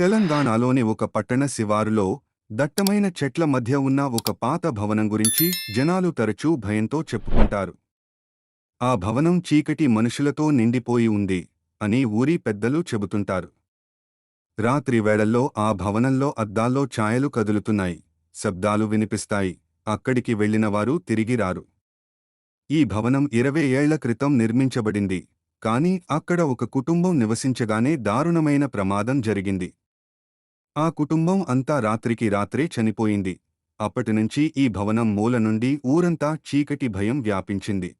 తెలంగాణలోని ఒక పట్టణ శివారులో దట్టమైన చెట్ల మధ్య ఉన్న ఒక పాత భవనం గురించి జనాలు తరచూ భయంతో చెప్పుకుంటారు. ఆ భవనం చీకటి మనుషులతో నిండిపోయి ఉంది అని ఊరి పెద్దలు చెబుతుంటారు. రాత్రి వేళల్లో ఆ భవనంలో అద్దాల్లో ఛాయలు కదులుతున్నాయి శబ్దాలు వినిపిస్తాయి అక్కడికి వెళ్ళినవారు తిరిగి రారు. ఈ భవనం ఇరవై ఏళ్ళ క్రితం నిర్మించబడింది కాని అక్కడ ఒక కుటుంబం నివసించగానే దారుణమైన ప్రమాదం జరిగింది. ఆ కుటుంబం అంతా రాత్రికి రాత్రే చనిపోయింది. అప్పటినుంచి ఈ భవనం మూల నుండి ఊరంతా చీకటి భయం వ్యాపించింది.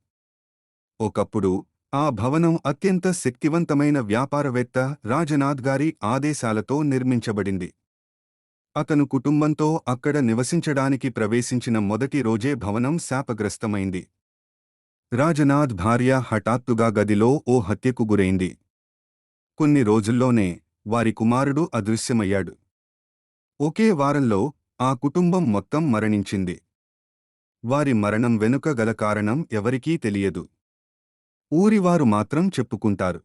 ఒకప్పుడు ఆ భవనం అత్యంత శక్తివంతమైన వ్యాపారవేత్త రాజనాథ్ గారి ఆదేశాలతో నిర్మించబడింది. అతను కుటుంబంతో అక్కడ నివసించడానికి ప్రవేశించిన మొదటి రోజే భవనం శాపగ్రస్తమైంది. రాజనాథ్ భార్య హఠాత్తుగా గదిలో ఓ హత్యకు గురైంది. కొన్ని రోజుల్లోనే వారి కుమారుడు అదృశ్యమయ్యాడు. ఒకే వారంలో ఆ కుటుంబం మొత్తం మరణించింది. వారి మరణం వెనుక గల కారణం ఎవరికీ తెలియదు. ఊరివారు మాత్రం చెప్పుకుంటారు.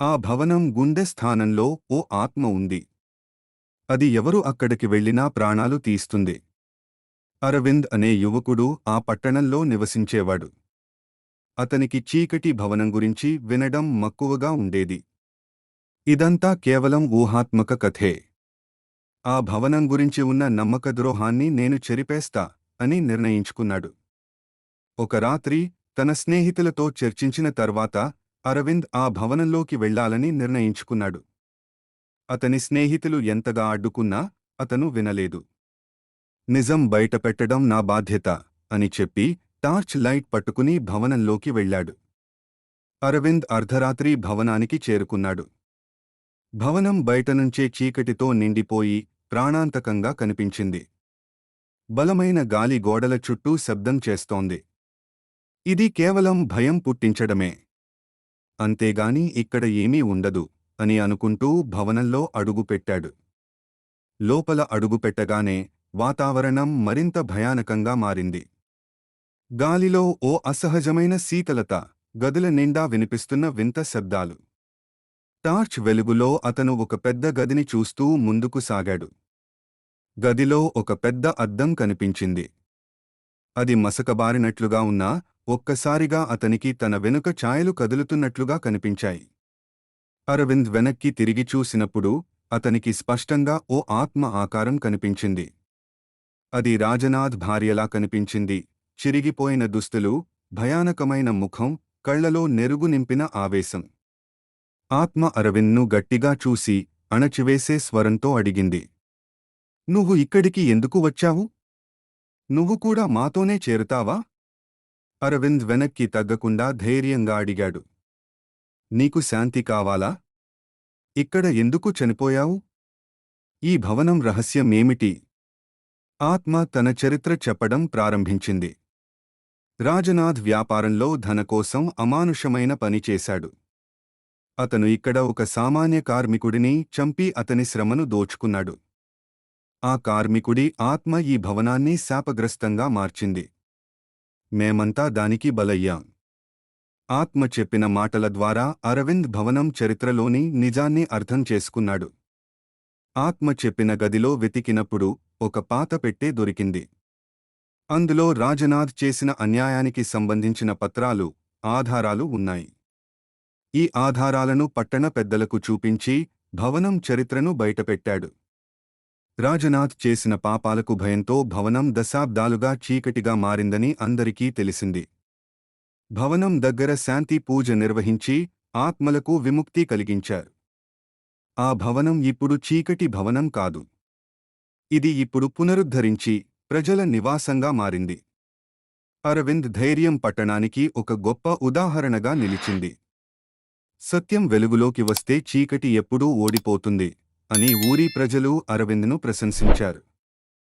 ఆ భవనం గుండె స్థానంలో ఓ ఆత్మ ఉంది. అది ఎవరు అక్కడికి వెళ్ళినా ప్రాణాలు తీస్తుంది. అరవింద్ అనే యువకుడు ఆ పట్టణంలో నివసించేవాడు. అతనికి చీకటి భవనం గురించి వినడం మక్కువగా ఉండేది. ఇదంతా కేవలం ఊహాత్మక కథే. ఆ భవనం గురించి ఉన్న నమ్మక ద్రోహాన్ని నేను చెరిపేస్తా అని నిర్ణయించుకున్నాడు. ఒక రాత్రి తన స్నేహితులతో చర్చించిన తర్వాత అరవింద్ ఆ భవనంలోకి వెళ్ళాలని నిర్ణయించుకున్నాడు. అతని స్నేహితులు ఎంతగా అడ్డుకున్నా అతను వినలేదు. నిజం బయటపెట్టడం నా బాధ్యత అని చెప్పి టార్చ్ లైట్ పట్టుకుని భవనంలోకి వెళ్ళాడు. అరవింద్ అర్ధరాత్రి భవనానికి చేరుకున్నాడు. భవనం బయటనుంచే చీకటితో నిండిపోయి ప్రాణాంతకంగా కనిపించింది. బలమైన గాలి గోడల చుట్టూ శబ్దం చేస్తోంది. ఇది కేవలం భయం పుట్టించడమే. అంతేగాని ఇక్కడ ఏమీ ఉండదు అని అనుకుంటూ భవనంలో అడుగుపెట్టాడు లోపల అడుగుపెట్టగానే వాతావరణం మరింత భయానకంగా మారింది. గాలిలో ఓ అసహజమైన శీతలత గదుల నిండా వినిపిస్తున్న వింత శబ్దాలు. టార్చ్ వెలుగులో అతను ఒక పెద్ద గదిని చూస్తూ ముందుకు సాగాడు. గదిలో ఒక పెద్ద అద్దం కనిపించింది. అది మసకబారినట్లుగా ఉన్నా ఒక్కసారిగా అతనికి తన వెనుక ఛాయలు కదులుతున్నట్లుగా కనిపించాయి. అరవింద్ వెనక్కి తిరిగి చూసినప్పుడు అతనికి స్పష్టంగా ఓ ఆత్మ ఆకారం కనిపించింది. అది రాజనాథ్ భార్యలా కనిపించింది. చిరిగిపోయిన దుస్తులు భయానకమైన ముఖం కళ్ళలో నెరుగు నింపిన ఆవేశం. ఆత్మ అరవింద్ను గట్టిగా చూసి అణచివేసే స్వరంతో అడిగింది. నువ్వు ఇక్కడికి ఎందుకు వచ్చావు? నువ్వు కూడా మాతోనే చేరుతావా? అరవింద్ వెనక్కి తగ్గకుండా ధైర్యంగా అడిగాడు. నీకు శాంతి కావాలా? ఇక్కడ ఎందుకు చనిపోయావు? ఈ భవనం రహస్యమేమిటి? ఆత్మ తన చరిత్ర చెప్పడం ప్రారంభించింది. రాజనాథ్ వ్యాపారంలో ధనకోసం అమానుషమైన పనిచేశాడు అతను ఇక్కడ ఒక సామాన్య కార్మికుడిని చంపి అతని శ్రమను దోచుకున్నాడు. ఆ కార్మికుడి ఆత్మ ఈ భవనాన్ని శాపగ్రస్తంగా మార్చింది. మేమంతా దానికి బలయ్యాం. ఆత్మ చెప్పిన మాటల ద్వారా అరవింద్ భవనం చరిత్రలోని నిజాన్ని అర్థం చేసుకున్నాడు. ఆత్మ చెప్పిన గదిలో వెతికినప్పుడు ఒక పాత పెట్టె దొరికింది. అందులో రాజనాథ్ చేసిన అన్యాయానికి సంబంధించిన పత్రాలు ఆధారాలు ఉన్నాయి. ఈ ఆధారాలను పట్టణ పెద్దలకు చూపించి భవనం చరిత్రను బయటపెట్టాడు. రాజనాథ్ చేసిన పాపాలకు భయంతో భవనం దశాబ్దాలుగా చీకటిగా మారిందని అందరికీ తెలిసింది. భవనం దగ్గర శాంతి పూజ నిర్వహించి ఆత్మలకు విముక్తి కలిగించారు. ఆ భవనం ఇప్పుడు చీకటి భవనం కాదు. ఇది ఇప్పుడు పునరుద్ధరించి ప్రజల నివాసంగా మారింది. అరవింద్ ధైర్యం పట్టణానికి ఒక గొప్ప ఉదాహరణగా నిలిచింది. సత్యం వెలుగులోకి వస్తే చీకటి ఎప్పుడూ ఓడిపోతుంది అని ఊరి ప్రజలు అరవింద్ను ప్రశంసించారు.